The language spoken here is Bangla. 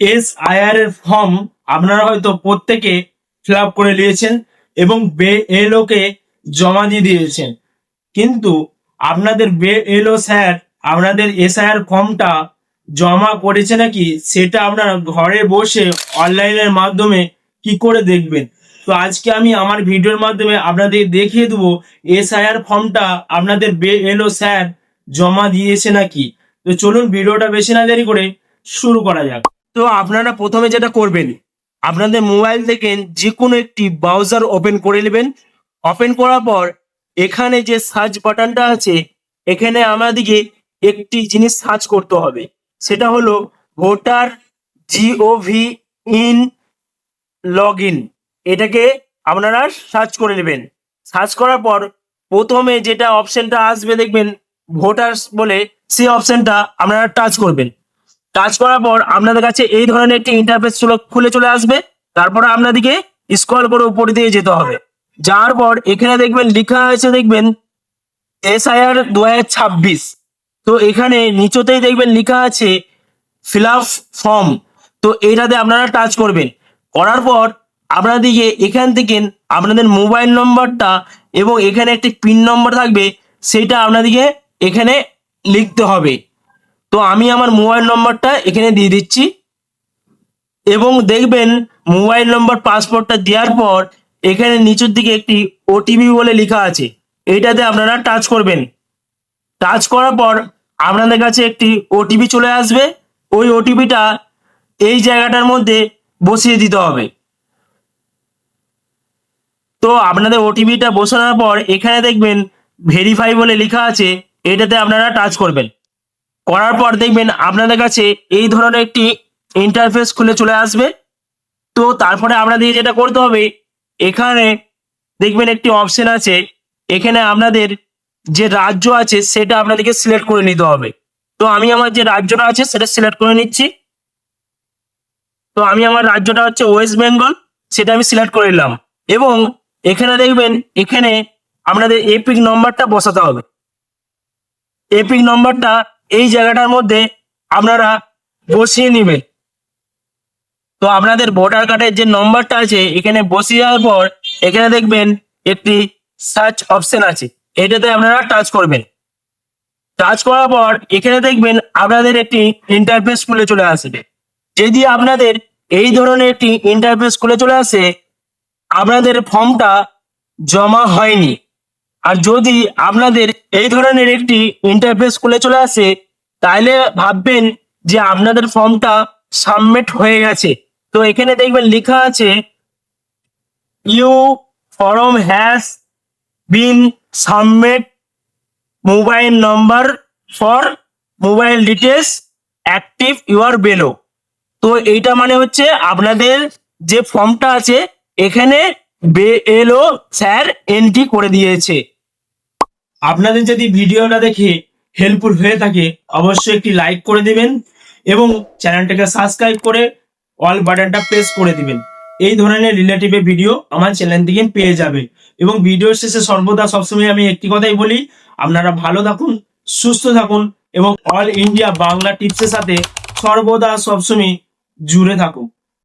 এস আইআর এর ফর্ম আপনারা হয়তো প্রত্যেকে ফিল আপ করে নিয়েছেন এবং বে এলওকে জমা দিয়ে দিয়েছেন। কিন্তু আপনাদের বে এলও স্যার আপনাদের এস এসআইআর ফর্মটা জমা করেছে নাকি সেটা আপনারা ঘরে বসে অনলাইনের মাধ্যমে কি করে দেখবেন? তো আজকে আমি আমার ভিডিওর মাধ্যমে আপনাদের দেখিয়ে দেবো এসআইআর ফর্মটা আপনাদের বে এলও স্যার জমা দিয়েছে নাকি। তো চলুন ভিডিওটা বেশি না দেরি করে শুরু করা যাক। তো আপনারা প্রথমে যেটা করবেন, আপনাদের মোবাইল থেকে যে কোনো একটি ব্রাউজার ওপেন করে নেবেন। ওপেন করার পর এখানে যে সার্চ বাটনটা আছে, এখানে আমাদেরকে একটি জিনিস সার্চ করতে হবে। সেটা হলো voter G O V in log in এটাকে আপনারা সার্চ করে নেবেন। সার্চ করার পর প্রথমে যেটা অপশনটা আসবে দেখবেন ভোটার্স বলে সেই অপশনটা আপনারা টাচ করবেন। টাচ করার পর আপনাদের কাছে এই ধরনের একটি ইন্টারফেস খুলে চলে আসবে। তারপরে আপনাদেরকে স্ক্রল করে উপরে দিয়ে যেতে হবে। যাওয়ার পর এখানে দেখবেন, লেখা আছে দেখবেন এসআইআর দু হাজার ছাব্বিশ। তো এখানে নিচতেই দেখবেন লেখা আছে ফিল আপ ফর্ম তো এইটাতে আপনারা টাচ করবেন। করার পর আপনাদেরকে এখান থেকে আপনাদের মোবাইল নম্বরটা এবং এখানে একটি পিন নম্বর থাকবে, সেটা আপনাদেরকে এখানে লিখতে হবে। তো আমি আমার মোবাইল নম্বরটা এখানে দিয়ে দিচ্ছি। এবং দেখবেন মোবাইল নম্বর পাসপোর্টটা দেওয়ার পর এখানে নিচের দিকে একটি ওটিপি বলে লেখা আছে। এইটাতে আপনারা টাচ করবেন। টাচ করার পর আপনাদের কাছে একটি ওটিপি চলে আসবে। ওই ওটিপিটা এই জায়গাটার মধ্যে বসিয়ে দিতে হবে। তো আপনাদের ওটিপিটা বসানোর পর এখানে দেখবেন ভেরিফাই বলে লেখা আছে। এটাতে আপনারা টাচ করবেন। করার পর দেখবেন আপনাদের কাছে এই ধরনের একটি ইন্টারফেস খুলে চলে আসবে। তো তারপরে আপনাদের যেটা করতে হবে, এখানে দেখবেন একটি অপশন আছে। এখানে আপনাদের যে রাজ্য আছে, সেটা আপনাদেরকে সিলেক্ট করে নিতে হবে। তো আমি আমার যে রাজ্যটা আছে, সেটা সিলেক্ট করে নিচ্ছি। তো আমি আমার রাজ্যটা হচ্ছে ওয়েস্ট বেঙ্গল সেটা আমি সিলেক্ট করে নিলাম। এবং এখানে দেখবেন, এখানে আপনাদের এপিক নম্বরটা বসাতে হবে। এপিক নম্বরটা এই জায়গাটার মধ্যে আপনারা বসিয়ে নেবেন। তো আপনাদের ভোটার কার্ডের যে নম্বরটা আছে, এখানে বসিয়ে যাওয়ার পর এখানে দেখবেন একটি সার্চ অপশন আছে। এটাতে আপনারা টাচ করবেন। টাচ করার পর এখানে দেখবেন আপনাদের একটি ইন্টারফেস খুলে চলে আসবে। যদি আপনাদের এই ধরনের একটি ইন্টারফেস খুলে চলে আসে, আপনাদের ফর্মটা জমা হয়নি। আর যদি আপনাদের এই ধরনের একটি ইন্টারফেস খুলে চলে আসে তাহলে ভাববেন যে আপনাদের ফর্মটা সাবমিট হয়ে গেছে। তো এখানে দেখবেন লেখা আছে you form has been submit mobile number for mobile details active your below তো এইটা মানে হচ্ছে আপনাদের যে ফর্মটা আছে, এখানে বেএলও স্যার এন্ট্রি করে দিয়েছে। আপনাদের যদি ভিডিওটা দেখে হেল্পফুল হয়ে থাকে, অবশ্যই একটি লাইক করে দিবেন এবং চ্যানেলটাকে সাবস্ক্রাইব করে অল বাটনটা প্রেস করে দিবেন। এই ধরনের রিলেটিভ ভিডিও আমার চ্যানেল থেকে পেয়ে যাবে। এবং ভিডিওর শেষে সর্বদা সবসময় আমি একটি কথাই বলি, আপনারা ভালো থাকুন, সুস্থ থাকুন এবং অল ইন্ডিয়া বাংলা টিপসের সাথে সর্বদা সবসময় জুড়ে থাকুন।